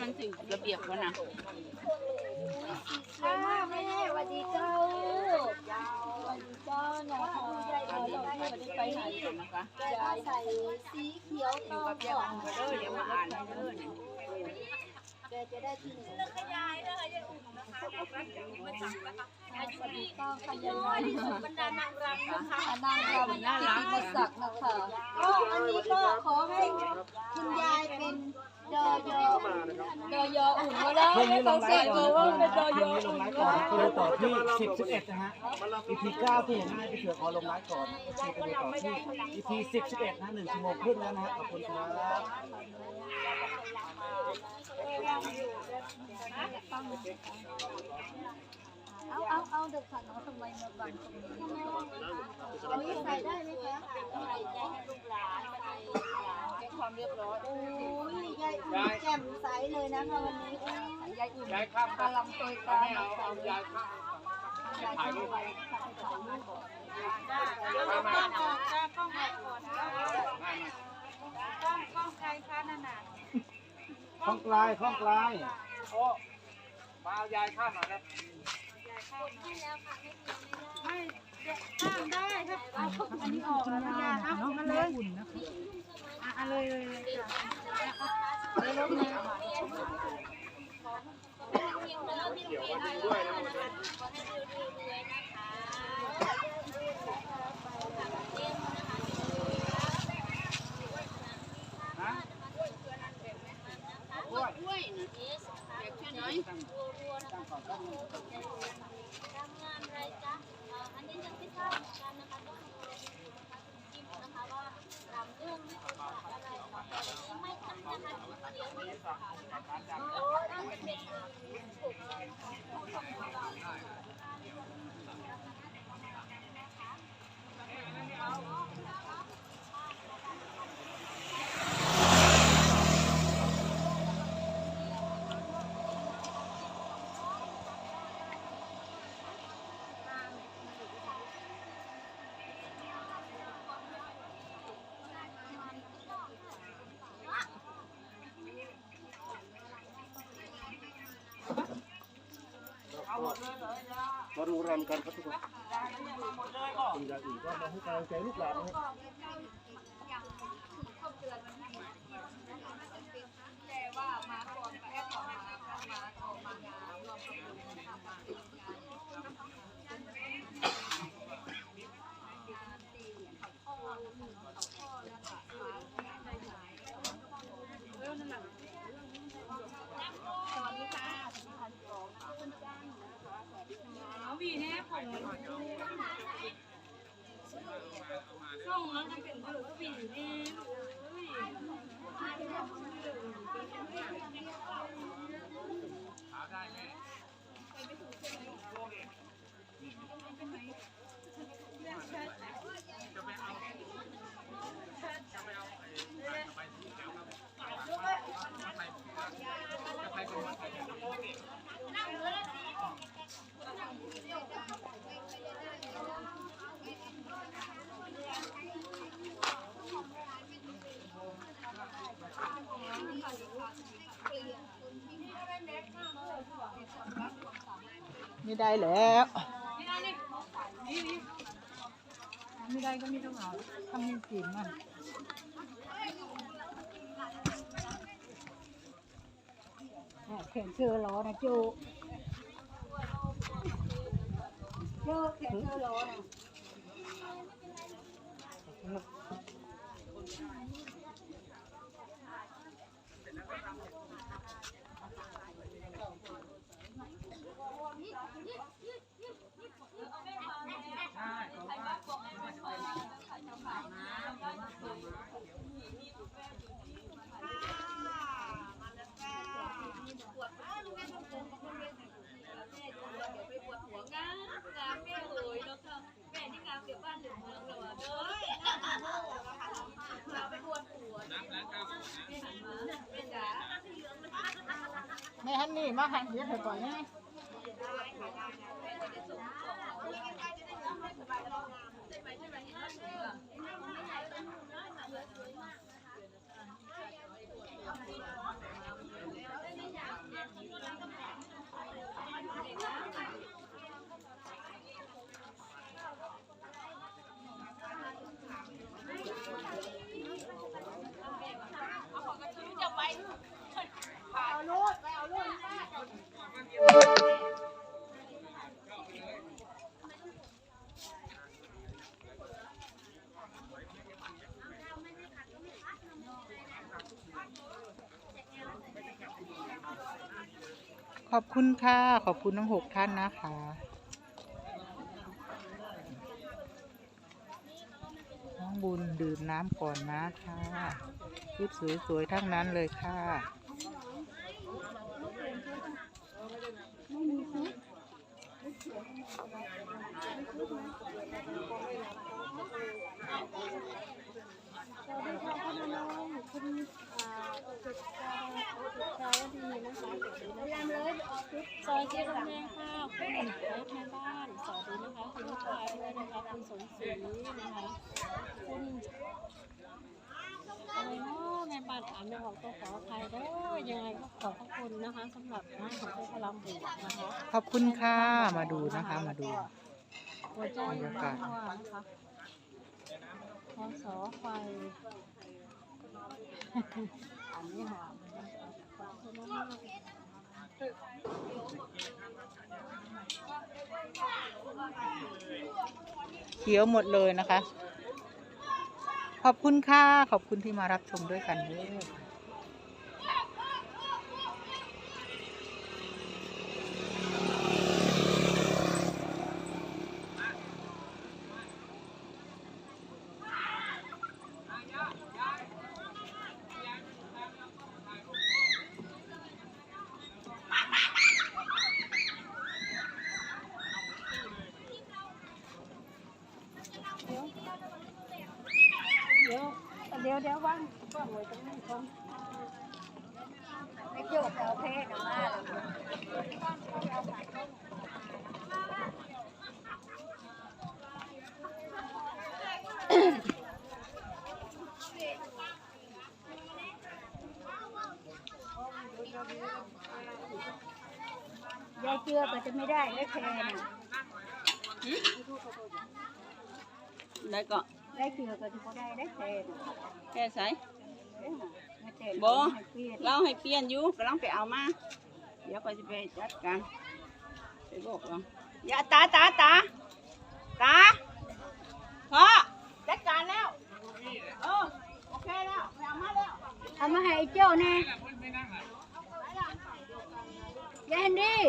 มันถึงระเบียบวะนะค่ะแม่สวัสดีเจ้าสวัสดีเจ้านะคะอันนี้ไม่ได้ไปไหนกันนะคะยายใส่สีเขียวต่อก่อนเด้อเดี๋ยวมาอ่านเด้อเนี่ยแกจะได้ที่หนึ่งสวัสดีก็ขยันที่สุดบรรดานางรำนะคะนางรำน่ารักมาสักนะคะก็อันนี้ก็ขอให้คุณยายเป็น ดอยอดอยออุ่นก็ได้พรุ่งนี้ลงไลใส่ฟ์ก่เออนร์ว่าเป็นดอยพรุ่องนี้ลอุ่นไลฟ์ก็ก่อนได้คือต่อที่สิบสิบเอ็ดนะฮะ EP เก้าที่เห็นหน้าพี่เสือขอลงไลฟ์ก่อนคือไปดูต่อที่ EP สิบสิบเอ็ดนะหนึ่งชั่วโมงครึ่งแล้วนะฮะขอบคุณครับเอาเอาเอาเด็กขันเอาทำไมมาบังตรงนี้อันนี้ใส่ได้ไหมคะใส่ได้ให้ลูกหลานใส่เช็ คความเรียบร้อยโอ้ยยายอุ่นแจ่มใสเลยนะคะวันนี้ยายอุ่นกำลังเตยตาเอาเอายายข้าถ่ายรูปเดี๋ยวเราต้องออกจ้ากล้องออกก่อนนะกล้องกล้องใครคะนั่นน่ะข้องกลายข้องกลายไม่ ข้ามได้ครับเอาอันนี้ออกแล้วนะยาเอามาเลยอะเอาเลยเลยเลยจ้ะกล้วยนะเด็กแค่น้อยทำงานอะไรจ๊ะ อันนี้ยังไม่ทราบเหมือนกันนะคะต้องคิดนะคะว่าทำเรื่องไม่เป็นอะไรแต่ไม่ทำนะคะเดี๋ยวนี้ตั้ง มาดูรำกันครับทุกคนคุณยายอื่นก็มาให้กำลังใจลูกหลานนะครับเอา วีแน่ผมส่งแล้วจะเป็นเบอร์ น่ไม่ได้แล้วไม่ได้ก็ไม่ต้องเอาทำให้เสียงมันแขนเชือล้อนะโจโจแขนเชือล้อนะ แมันนี่มาหันเสียเถอะก่อนนี่ อบคุณค่ะ ขอบคุณทั้งหกท่านนะคะน้องบุญดื่มน้ำก่อนนะค่ะชุดสวยๆทั้งนั้นเลยค่ะ ซอยเจ๊รำแดงค่ะคุณเอฟแม่บ้านสวัสดีนะคะคุณลูกชายด้วยนะคะคุณสมศรีนะคะคุณอะไรเนาะแม่บ้านถามไม่ออกต้องขออภัยเด้อยังไงก็ขอบพระคุณนะคะสำหรับน้ำของเจ๊พลังบวกนะคะขอบคุณค่ะ มาดูนะคะ มาดูหัวใจอยู่บ้านว่านะคะพอสอไฟอันนี้หอม เขียวหมดเลยนะคะ ขอบคุณค่ะ ขอบคุณที่มารับชมด้วยกันด้วย ดี๋ยวเดี๋ยวว่างก็หวยตรงนี้คนไม่โยกเอาเพศออกมาได้เชื่อก็จะไม่ได้ได้แค่น่ะได้ก็ ได้เชื่อก็จะไม่ได้ได้แค่น่ะแค่ใส่เอ้ยน่ะไม่เต้นบ่ให้เปลี่ยนเราให้เปลี่ยนอยู่กำลังไปเอามา เดี๋ยวก็จะไปจัดการไปบอกว่าอย่าตาตาตาตาพ่อจัดการแล้วเออโอเคแล้วไปเอามาแล้วเอามาให้ไอ้เจ้าแน่ยายแฮนดี้